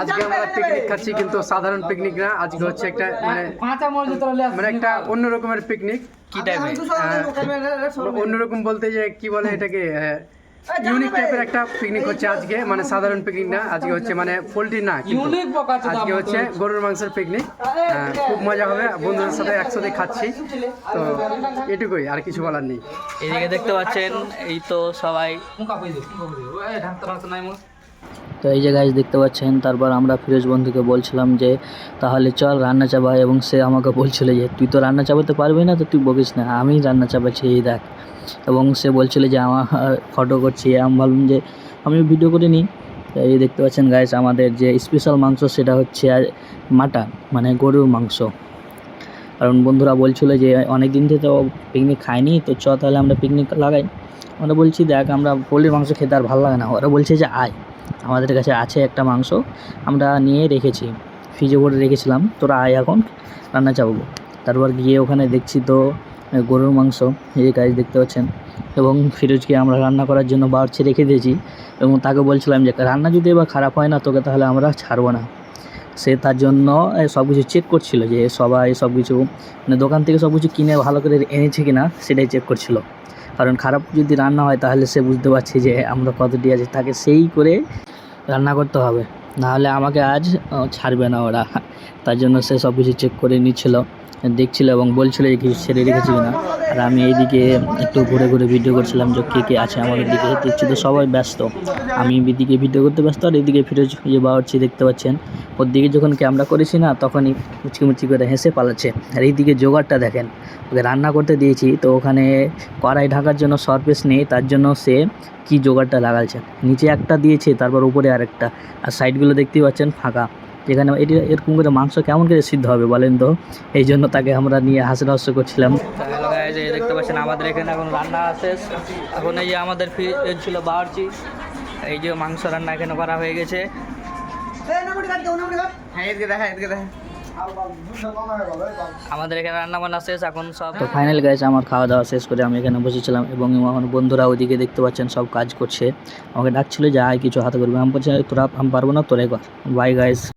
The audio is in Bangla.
আজকে আমরা পিকনিক খাচ্ছি কিন্তু সাধারণ পিকনিক না আজকে হচ্ছে একটা মানে মানে একটা অন্য রকমের পিকনিক কি টাইপের অন্যরকম বলতে যে কি বলে এটাকে ইউনিক টাইপের একটা পিকনিক হচ্ছে আজকে মানে সাধারণ পিকনিক না আজকে হচ্ছে মানে পোলট্রি না আজকে হচ্ছে গরুর মাংসের পিকনিক খুব মজা হবে বন্ধুদের সাথে একসাথে খাচ্ছি। তো এটুকুই আর কিছু বলার নেই। এদিকে দেখতে পাচ্ছেন এই তো সবাই তো এই যে গাছ দেখতে পাচ্ছেন, তারপর আমরা ফিরোজ বন্ধুকে বলছিলাম যে, তাহলে চল রান্না চাপা এবং সে আমাকে বলছিল যে, তুই তো রান্না চাপাতে পারবি না তো তুই বকিস না, আমি রান্না চাপাচ্ছি, এই দেখ। এবং সে বলছিল যে, আমার ফটো করছি। আমি ভাবলাম যে আমি ভিডিও করে নিই। এই দেখতে পাচ্ছেন গাইস আমাদের যে স্পেশাল মাংস সেটা হচ্ছে মাটন মানে গরুর মাংস। কারণ বন্ধুরা বলছিল যে অনেক দিন থেকে তো পিকনিক খায়নি তো চ তাহলে আমরা পিকনিক লাগাই। আমরা বলছি, দেখ, আমরা পোলট্রির মাংস খেতে আর ভালো লাগে না। ওরা বলছে যে, আয়। আমাদের কাছে আছে একটা মাংস, আমরা নিয়ে রেখেছি। ফ্রিজে ভরে রেখেছিলাম। তোরা আয় এখন, রান্না চাপাবো। তারপর গিয়ে ওখানে দেখছি তো গরুর মাংস, এই কাজ দেখতে পাচ্ছেন। এবং ফিরোজকে আমরা রান্না করার জন্য বাড়ছে রেখে দিয়েছি। এবং তাকে বলছিলাম যে, রান্না যদি এবার খারাপ হয় না তোকে, তাহলে আমরা ছাড়বো না। সে তার জন্য সব কিছু চেক করছিল যে, সবাই সব কিছু মানে দোকান থেকে সব কিছু কিনে ভালো করে এনেছে কিনা, সেটাই চেক করছিল। কারণ খারাপ যদি রান্না হয় তাহলে সে বুঝতে পারছে যে আমরা কতটি আছে। তাকে সেই করে রান্না করতে হবে। নাহলে আমাকে আজ ছাড়বে না ওরা। তার জন্য সে সব কিছু চেক করে নিচ্ছিল, দেখছিল এবং বলছিল যে কিছু ছেড়ে রেখেছিল কিনা আর আমি এইদিকে একটু ঘুরে ঘুরে ভিডিও করছিলাম যে কে কে আছে আমাদের দিকে। দেখছি তো সবাই ব্যস্ত। আমি এদিকে ভিডিও করতে ব্যস্ত আর এদিকে ফিরোজ যে বাড়ছি দেখতে পাচ্ছেন ওর দিকে যখন ক্যামেরা করেছি না, তখনই মুচকি করে হেসে পালাচ্ছে। আর এইদিকে জোগাড়টা দেখেন, ওকে রান্না করতে দিয়েছি, তো ওখানে কড়াই ঢাকার জন্য সরপেস নেই, তার জন্য সে কি জোগাড়টা লাগাচ্ছে নিচে একটা দিয়েছে, তারপর উপরে আরেকটা। আর সাইডগুলো দেখতেই পাচ্ছেন ফাঁকা। যেখানে এটি এরকম করে মাংস কেমন করে সিদ্ধ হবে বলেন তো? এই জন্য তাকে আমরা নিয়ে হাসি করছিলাম। এই দেখতে পাচ্ছেন আমাদের এখানে এখন রান্না শেষ এখন এই যে আমাদের ফ্রিজ ছিল বাড়ছি এই যে মাংস রান্না এখানে করা হয়ে গেছে। আমাদের এখানে রান্না বান্না শেষ এখন সব তো ফাইনাল গাইজ আমার খাওয়া দাওয়া শেষ করে আমি এখানে বসেছিলাম এবং আমার বন্ধুরা ওইদিকে দেখতে পাচ্ছেন সব কাজ করছে। আমাকে ডাকছিল যে আয় কিছু হাতে করবে। আমি বলছি তোরা আমি পারব না তোরাই কর। By guys